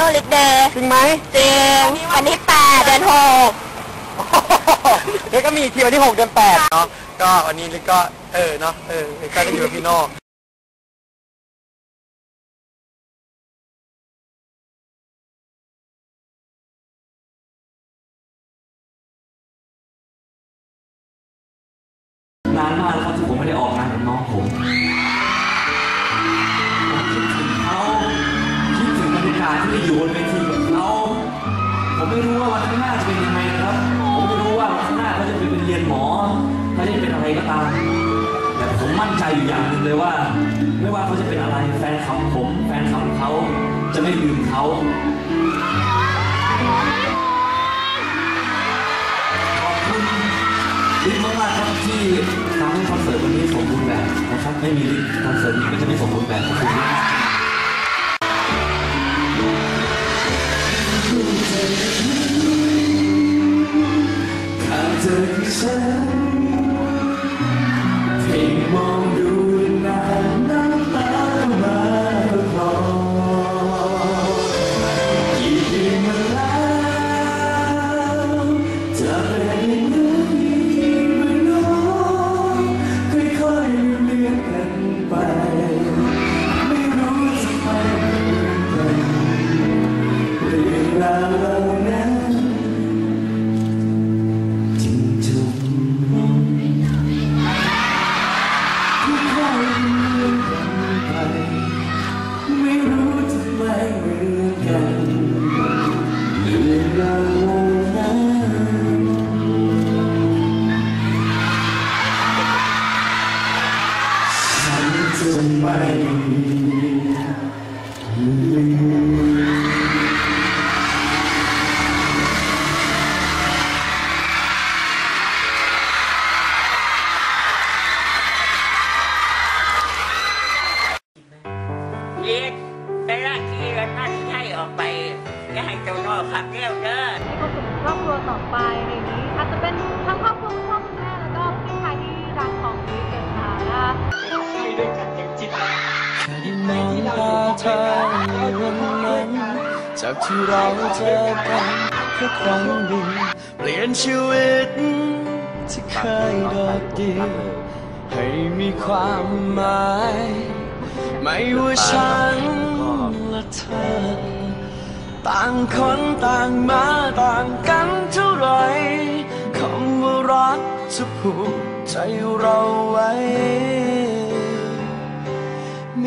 โนลิกเดย์จริงไหมจริงวันที่แปดเดือนหกเด็กก็มีอีกทีวันที่หกเดือนแปดเนาะก็วันนี้ลิกก็เออเนาะเออลิกก็ได้อยู่กับพี่โน่นานมากแล้วครับที่ผม อยู่อย่างหนึ่งเลยว่า ไม่ว่าเขาจะเป็นอะไรแฟนคลับผม แฟนคลับเขาจะไม่ลืมเขาขอบคุณลิศมากๆครับที่ทำให้คอนเสิร์ตวันนี้สมบูรณ์แบบนะครับไม่มีลิศคอนเสิร์ตนี้ก็จะไม่สมบูรณ์แบบขอบคุณมากเธอคือฉัน เธอในวันนั้น จากที่เราเจอกันแค่ครั้งหนึ่งเปลี่ยนชีวิตที่เคยโดดเดี่ยวให้มีความหมาย ไม่ว่าฉันและเธอ ต่างคนต่างมาต่างกันเท่าไหรคำว่ารักจะผูกใจเราไว้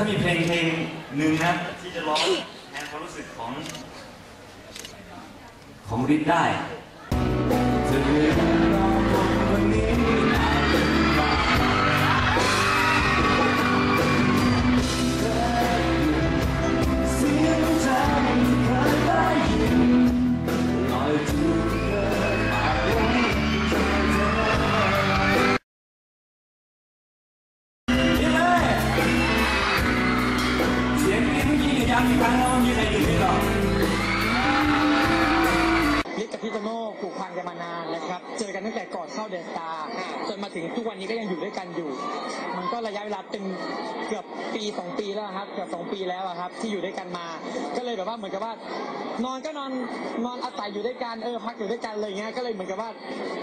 ถ้ามีเพลงเพลงหนึ่งนะที่จะร้องแทนความรู้สึกของ ของริทธิ์ได้เธอ นี้เมื่อกี้เนี่ยย้ำ พี่โตโน่ผูกพันกันมานานนะครับ เจอกันตั้งแต่ก่อนเข้าเดอะสตาร์จนมาถึงทุกวันนี้ก็ยังอยู่ด้วยกันอยู่ มันก็ระยะเวลาเป็นเกือบปีสองปีแล้วครับเกือบสองปีแล้วครับ ที่อยู่ด้วยกันมา ก็เลยแบบว่าเหมือนกับว่านอนก็นอนนอนอาศัยอยู่ด้วยกันเออพักอยู่ด้วยกันอะไรอย่างเงี้ยก็เลยเหมือนกับว่า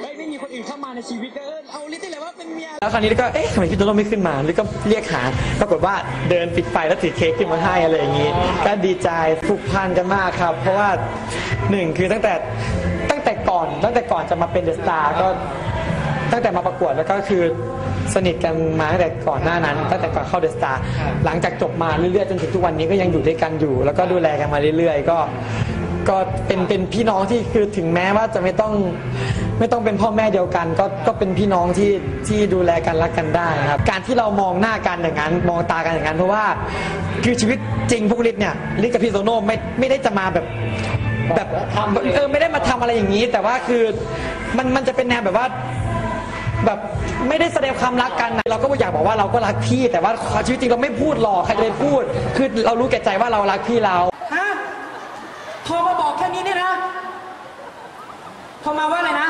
เอ้ยไม่มีคนอื่นเข้ามาในชีวิตก็เออเอาลิศนี่แหละว่าเป็นเมียแล้วคราวนี้ก็เอ๊ะทำไมพี่โตโน่ไม่ขึ้นมาแล้วก็เรียกหาปรากฏว่าเดินปิดไฟแล้วถือเค้กขึ้นมาให้อะไรอย่างนี้ก็ดีใจผูกพันกันมากครับ เพราะว่าหนึ่งคือตั้งแต่ อนตั้งแต่ก่อนจะมาเป็นเดอะสตาร์ก็ตั้งแต่มาประกวดแล้วก็คือสนิทกันมาตั้งแต่ก่อนหน้านั้น ตั้งแต่ก่อนเข้าเดอะสตาร์หลังจากจบมาเรื่อยๆจนถึงทุกวันนี้ก็ยังอยู่ด้วยกันอยู่ แล้วก็ดูแลกันมาเรื่อยๆ ก็ก็เป็นเป็นพี่น้องที่คือถึงแม้ว่าจะไม่ต้องไม่ต้องเป็นพ่อแม่เดียวกัน ก็ก็เป็นพี่น้องที่ที่ดูแลกันรักกันได้ครับ การที่เรามองหน้ากันอย่างนั้นมองตากันอย่างนั้นเพราะว่าคือชีวิตจริงพวกฤทธิ์เนี่ยฤทธิ์กับพี่โซโน่ไม่ไม่ได้จะมาแบบ แบบเออไม่ได้มาทำอะไรอย่างนี้ แต่ว่าคือมันมันจะเป็นแนวแบบว่าแบบไม่ได้แสดงความรักกันนะเราก็อยากบอกว่าเราก็รักพี่ แต่ว่าชีวิตจริงเราไม่พูดหรอกใครจะไปพูด คือเรารู้แก่ใจว่าเรารักพี่เราฮะโทรมาบอกแค่นี้เนี่ยนะโทรมาว่าอะไรนะ